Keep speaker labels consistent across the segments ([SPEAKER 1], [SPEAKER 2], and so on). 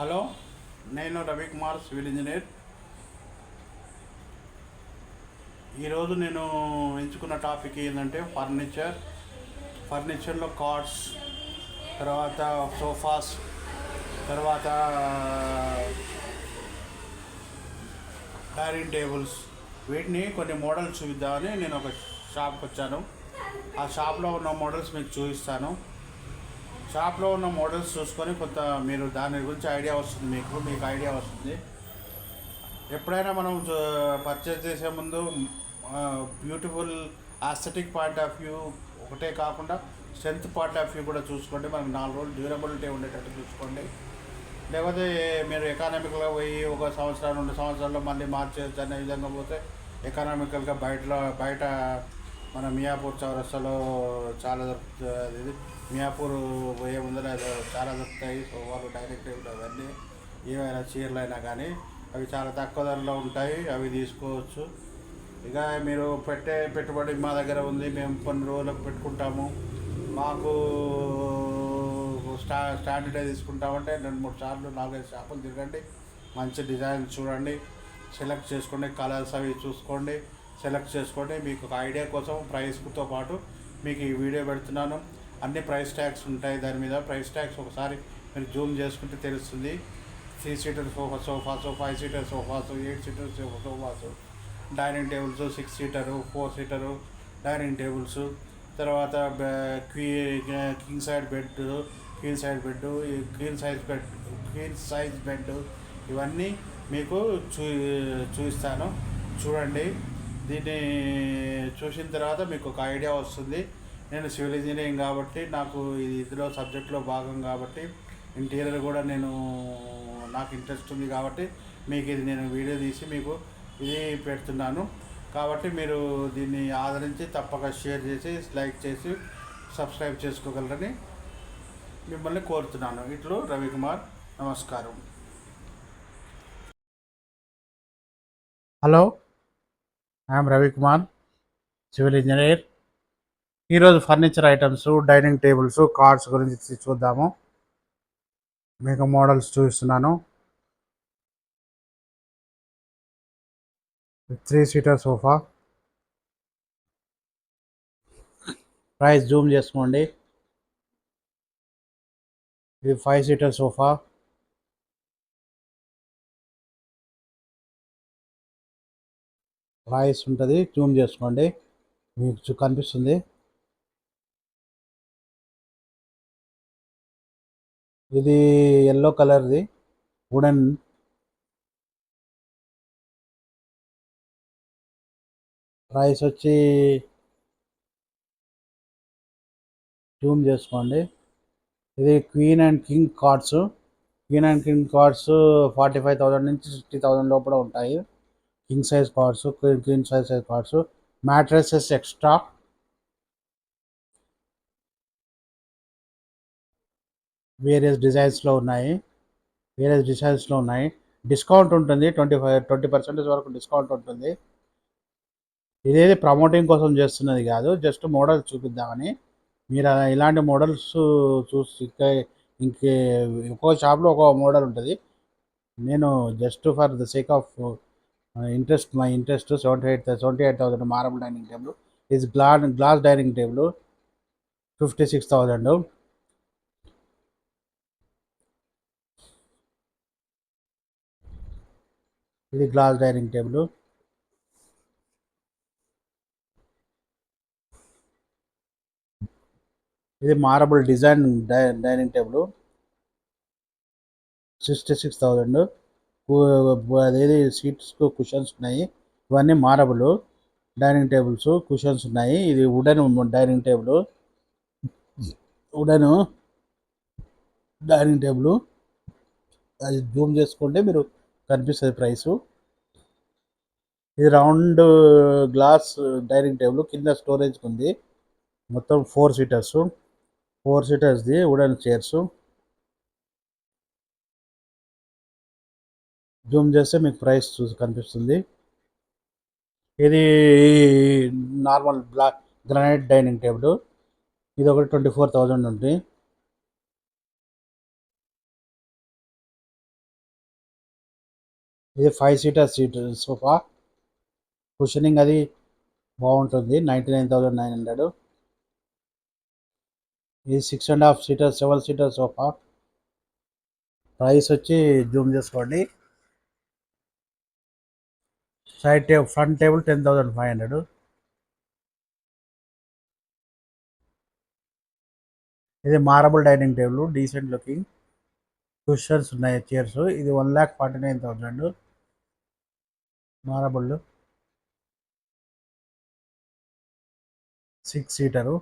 [SPEAKER 1] Hello? నేను Ravikumar civil engineer. ఈరోజు నేను ఎంచుకున్న టాపిక్ ఏంటంటే ఫర్నిచర్. ఫర్నిచర్లో కార్డ్స్ తర్వాత సోఫాస్ తర్వాత డైనింగ్ టేబుల్స్. వీటిని కొన్ని మోడల్స్ చూపిద్దామని నేను ఒక షాప్కి వచ్చాను. ఆ షాప్లో ఉన్న మోడల్స్ మీకు చూపిస్తాను. షాప్లో ఉన్న మోడల్స్ చూసుకొని కొంత మీరు దాని గురించి ఐడియా వస్తుంది మీకు మీకు ఐడియా వస్తుంది. ఎప్పుడైనా మనం పర్చేస్ చేసే ముందు beautiful aesthetic point of view ఒకటే కాకుండా స్ట్రెంత్ పాయింట్ ఆఫ్ వ్యూ కూడా చూసుకోండి. మనకు నాలుగు రోజులు డ్యూరబిలిటీ ఉండేటట్టు చూసుకోండి. లేకపోతే మీరు ఎకానమికల్గా పోయి ఒక సంవత్సరం రెండు సంవత్సరాల్లో మళ్ళీ మార్చేయచ్చు అనే విధంగా పోతే ఎకనామికల్గా బయటలో బయట మన మియాపూర్ చౌరస్తాలో చాలా దొరుకుతుంది ఇది మియాపూర్ పోయే ముందర చాలా దొరుకుతాయి. సో వాళ్ళు డైరెక్ట్ అవన్నీ. ఏమైనా చీరలు అయినా కానీ అవి చాలా తక్కువ ధరలో ఉంటాయి. అవి తీసుకోవచ్చు. ఇక మీరు పెట్టే పెట్టుబడి మా దగ్గర ఉంది. మేము కొన్ని రోజులకు పెట్టుకుంటాము. మాకు స్టా స్టాండర్డే తీసుకుంటామంటే రెండు మూడు సార్లు నాలుగైదు షాపులు తిరగండి. మంచి డిజైన్ చూడండి. సెలెక్ట్ చేసుకోండి. కలర్స్ అవి చూసుకోండి. సెలెక్ట్ చేసుకోండి. మీకు ఒక ఐడియా కోసం ప్రైస్తో పాటు మీకు ఈ వీడియో పెడుతున్నాను. అన్ని ప్రైస్ ట్యాగ్స్ ఉంటాయి దాని మీద. ప్రైస్ ట్యాగ్స్ ఒకసారి మీరు జూమ్ చేసుకుంటే తెలుస్తుంది. Three seater sofa sofas five seater sofas eight seater sofas dining tables six seater four seater dining tables. తర్వాత క్వీ king side bed queen side bed queen size bed queen size bed ఇవన్నీ మీకు చూ చూపిస్తాను. చూడండి. దీన్ని చూసిన తర్వాత మీకు ఒక ఐడియా వస్తుంది. నేను సివిల్ ఇంజనీరింగ్ కాబట్టి నాకు ఇది ఇందులో సబ్జెక్ట్లో భాగం కాబట్టి ఇంటీరియర్ కూడా నేను నాకు ఇంట్రెస్ట్ ఉంది కాబట్టి మీకు ఇది నేను వీడియో తీసి మీకు ఇది పెడుతున్నాను. కాబట్టి మీరు దీన్ని ఆదరించి తప్పక షేర్ చేసి లైక్ చేసి సబ్స్క్రైబ్ చేసుకోగలరని మిమ్మల్ని కోరుతున్నాను. ఇట్లు రవికుమార్ నమస్కారం. Hello I'm Ravikumar civil engineer. ఈరోజు furniture items dining tables cards గురించి చూద్దాము. మీకు మోడల్స్ చూపిస్తున్నాను. Three seater sofa. Price zoom చేసుకోండి. ఇది ఫైవ్ సీటర్ సోఫా. ప్రైస్ ఉంటుంది జూమ్ చేసుకోండి. మీకు కనిపిస్తుంది. ఇది ఎల్లో కలర్ది వుడెన్ ప్రైస్ వచ్చి జూమ్ చేసుకోండి. ఇది queen and king cards queen and king cards forty five thousand నుంచి సిక్స్టీ థౌసండ్ లోపల ఉంటాయి. King size cards queen size size cards mattresses extra various డిజైన్స్లో ఉన్నాయి. వేరియస్ డిజైన్స్లో ఉన్నాయి. డిస్కౌంట్ ఉంటుంది. ట్వంటీ ఫైవ్ ట్వంటీ పర్సెంటేజ్ వరకు డిస్కౌంట్ ఉంటుంది. ఇదేది ప్రమోటింగ్ కోసం చేస్తున్నది కాదు. జస్ట్ మోడల్ చూపిద్దామని. మీరు ఇలాంటి మోడల్స్ చూసి ఇంకా ఇంకే ఒక్కో షాప్లో ఒక్కో మోడల్ ఉంటుంది. నేను just for the sake of interest my interest seventy eight seventy eight thousand marble dining table ఇది గ్లా glass dining table fifty six thousand ఇది గ్లాస్ డైనింగ్ టేబుల్. ఇది marble design die dining table. Sixty six thousand అదేది seats cushions ఉన్నాయి. ఇవన్నీ marble dining tables cushions ఉన్నాయి. ఇది wooden dining table. Wooden dining table. అది zoom చేసుకుంటే మీరు కనిపిస్తుంది ప్రైసు ఇది రౌండ్ గ్లాస్ డైనింగ్ టేబుల్ కింద స్టోరేజ్ ఉంది మొత్తం ఫోర్ సీటర్స్ ఫోర్ సీటర్స్ది వుడెన్ చైర్స్ జూమ్ చేస్తే మీకు ప్రైస్ చూసి కనిపిస్తుంది. ఇది normal black granite dining table ఇది ఒకటి ట్వంటీ ఫోర్ థౌజండ్ ఉంది. ఇది five seater seat sofa cushioning అది బాగుంటుంది ninety nine thousand nine hundred ఇది six and half seater seven seater sofa price వచ్చి జూమ్ చేసుకోండి. Side table front table ten thousand five hundred ఇది marble dining table decent looking cushions ఉన్నాయి chairs. ఇది one lakh forty nine thousand. Marble six seater.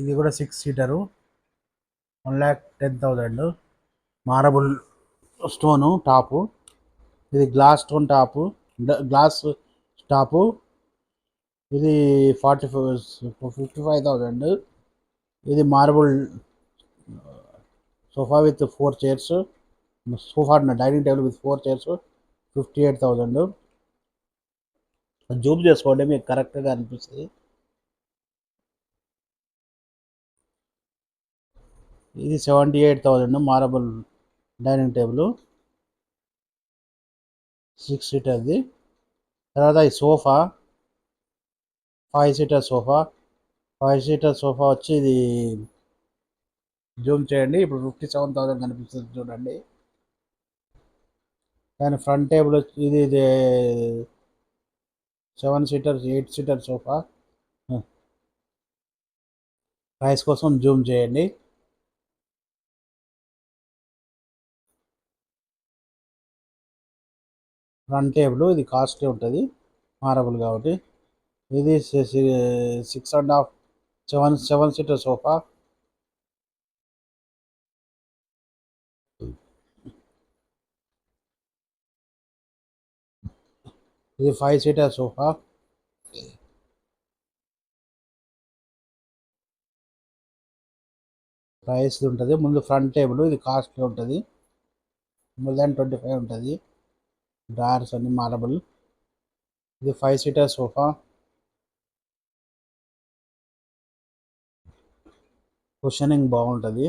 [SPEAKER 1] ఇది కూడా six seater. One lakh ten thousand. Marble stone top. ఇది glass stone top. Glass top. ఇది forty five fifty five thousand. ఇది marble sofa with four chairs sofa dining table with four chairs fifty eight thousand zoom చేసుకోండి మీకు కరెక్ట్గా అనిపిస్తుంది. ఇది seventy eight thousand marble dining table six సీటర్ది తర్వాత ఈ sofa five seater sofa five seater sofa వచ్చి ఇది జూమ్ చేయండి. ఇప్పుడు ఫిఫ్టీ సెవెన్ థౌసండ్ కనిపిస్తుంది చూడండి. దాని ఫ్రంట్ టేబుల్ వచ్చి ఇది ఇది seven seater eight seater sofa. Price కోసం జూమ్ చేయండి. ఫ్రంట్ టేబుల్ ఇది కాస్ట్లీ ఉంటుంది మారబుల్ కాబట్టి. ఇది six and half seven seven seater sofa. ఇది ఫైవ్ సీటర్ సోఫా. ప్రైస్ ఉంటుంది. ముందు ఫ్రంట్ టేబుల్ ఇది కాస్ట్లీ ఉంటుంది. మోర్ దాన్ ట్వంటీ ఫైవ్ ఉంటుంది. డ్రాయర్స్ అన్ని మార్బుల్. ఇది ఫైవ్ సీటర్ సోఫా. కుషనింగ్ బాగుంటుంది.